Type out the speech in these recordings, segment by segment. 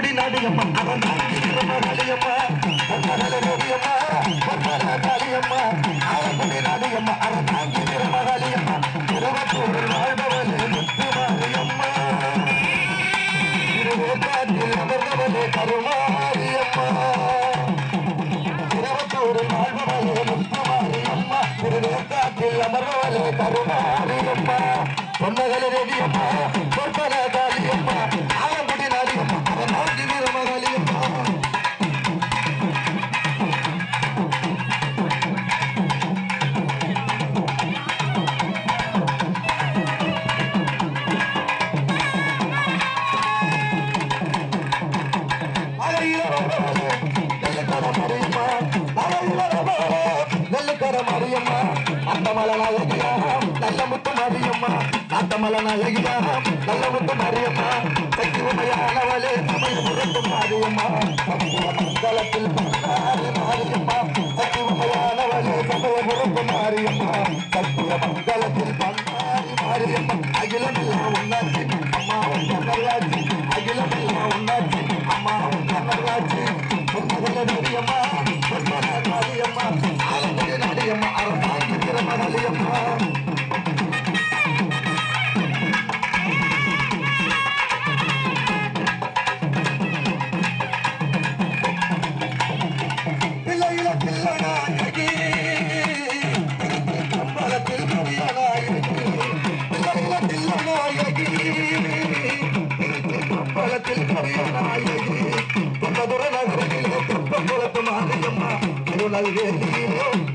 ஆலங்குடி நாடியம்மா அவன் காளியம்மா காளியம்மா காளியம்மா ஆலங்குடி நாடியம்மா அவன் திருவத்தூர் வாழ்பவளே முத்துமாரியம்மா திருவேற்காட்டில் அமர்ந்தவளே கருமாரியம்மா திருவத்தூர் வாழ்பவளே முத்துமாரியம்மா திருவேற்காட்டில் அமர்ந்தவளே கருமாரியம்மா பொன்னகல நல்ல முத்து மரியம்மா நாட்டமல நாயகியா நல்ல முத்து மரியம்மா சக்தி உமையானவளே சமய முரட்டு மாரியம்மா மங்களத்தில் மாரியம்மா சக்தி உமையானவளே சமய முரட்டு மாரியம்மா சக்திய மங்களத்தில் பன்னாரி மாரியம்மா அகிலமெல்லாம் உன்னாச்சு அம்மா உன்னராட்சி அகிலமெல்லாம் உன்னாச்சு அம்மா உன்னராட்சி நகரத்தில் கவியனாயகி நகரில் நகரிலே துப்பக்குளத்து மாரியம்மா.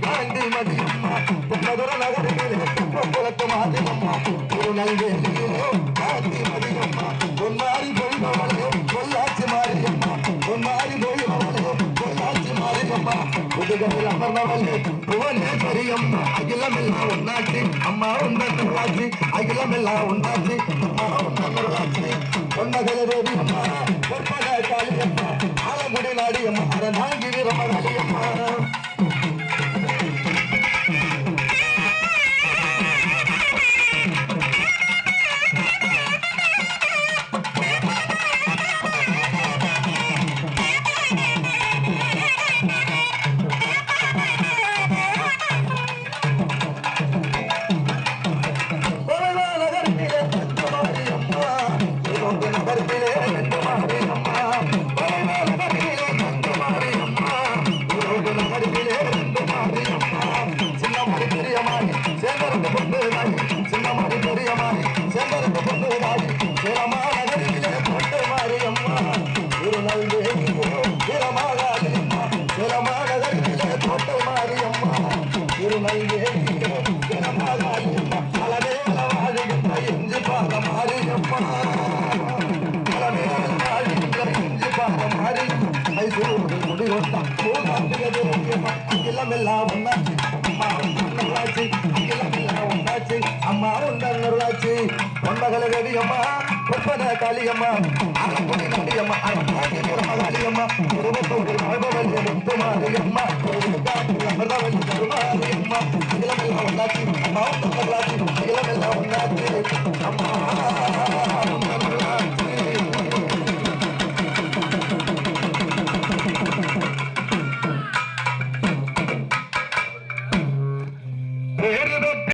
காந்தி மதியம்மா தொண்டதுர நகரிலே துப்பக்குளத்து மாரியம்மா. திருநல்வேலியிலே காந்தி மதியம்மா பொன்னாரி பொய்பவளே பொள்ளாச்சி மாரியம்மா. பொன்னாரி பொய்பவளே பொள்ளாச்சி மாரியம்மா. அமர்ந்தவளே அகிலமெல்லாம் உண்டாச்சு அம்மா உண்டாச்சு அகிலமெல்லாம் உண்டாச்சு Bye. அகிலமெல்லாம் ஒன்னாச்சு அம்மா உண்டாச்சு அகிலமெல்லாம் அம்மா உன்னருளாச்சு பொன்னகல தேவியம்மா பொற்பன காளியம்மா காளியம்மா காளியம்மா திருவத்தூர்